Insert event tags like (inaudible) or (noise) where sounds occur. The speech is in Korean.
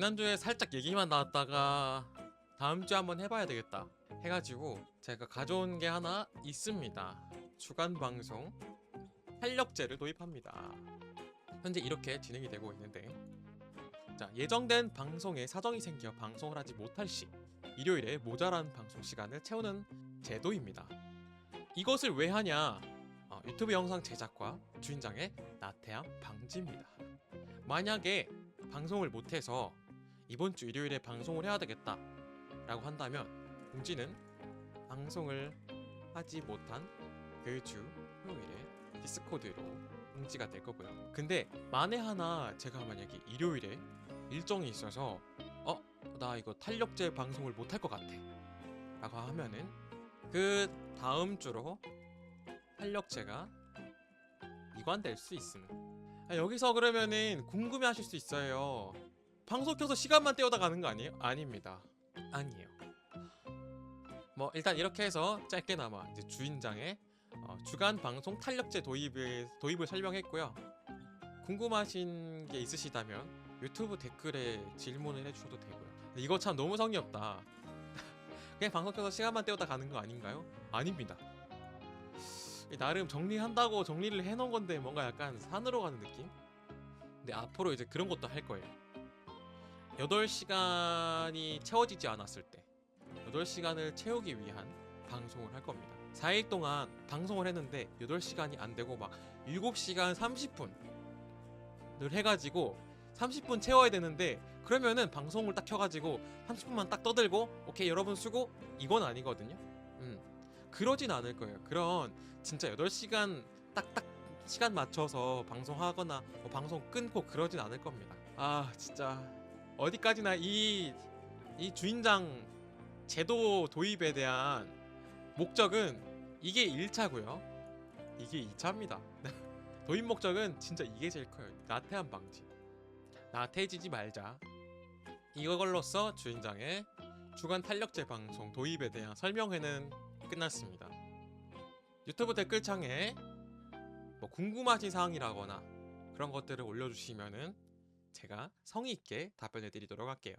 지난주에 살짝 얘기만 나왔다가 다음 주에 한번 해봐야 되겠다 해가지고 제가 가져온 게 하나 있습니다. 주간 방송 탄력제를 도입합니다. 현재 이렇게 진행이 되고 있는데 자 예정된 방송에 사정이 생겨 방송을 하지 못할 시 일요일에 모자란 방송 시간을 채우는 제도입니다. 이것을 왜 하냐? 어, 유튜브 영상 제작과 주인장의 나태함 방지입니다. 만약에 방송을 못해서 이번 주 일요일에 방송을 해야 되겠다 라고 한다면 공지는 방송을 하지 못한 그 주 토요일에 디스코드로 공지가 될 거고요. 근데 만에 하나 제가 만약에 일요일에 일정이 있어서 어? 나 이거 탄력제 방송을 못 할 것 같아 라고 하면은 그 다음 주로 탄력제가 이관될 수 있음 아, 여기서 그러면은 궁금해 하실 수 있어요 방송 켜서 시간만 때우다 가는 거 아니에요? 아닙니다 아니에요 뭐 일단 이렇게 해서 짧게나마 이제 주인장의 어, 주간 방송 탄력제 도입을 도입을 설명했고요. 궁금하신 게 있으시다면 유튜브 댓글에 질문을 해주셔도 되고요. 이거 참 너무 성의 없다. (laughs) 그냥 방송 켜서 시간만 때우다 가는 거 아닌가요? 아닙니다. 나름 정리한다고 정리를 해놓은 건데 뭔가 약간 산으로 가는 느낌? 근데 앞으로 이제 그런 것도 할 거예요. 8시간이 채워지지 않았을 때 8시간을 채우기 위한 방송을 할 겁니다. 4일 동안 방송을 했는데 8시간이 안 되고 막 7시간 30분을 해가지고 30분 채워야 되는데 그러면은 방송을 딱 켜가지고 30분만 딱 떠들고 오케이 여러분 수고 이건 아니거든요. 음 그러진 않을 거예요. 그런 진짜 8시간 딱딱 시간 맞춰서 방송하거나 뭐 방송 끊고 그러진 않을 겁니다. 아 진짜 어디까지나 이 이 주인장 제도 도입에 대한 목적은 이게 1차고요. 이게 2차입니다. (laughs) 도입 목적은 진짜 이게 제일 커요. 나태함 방지. 나태해지지 말자. 이걸로써 주인장의 주간 탄력제 방송 도입에 대한 설명회는 끝났습니다. 유튜브 댓글창에 뭐 궁금하신 사항이라거나 그런 것들을 올려주시면은 제가 성의 있게 답변해 드리도록 할게요.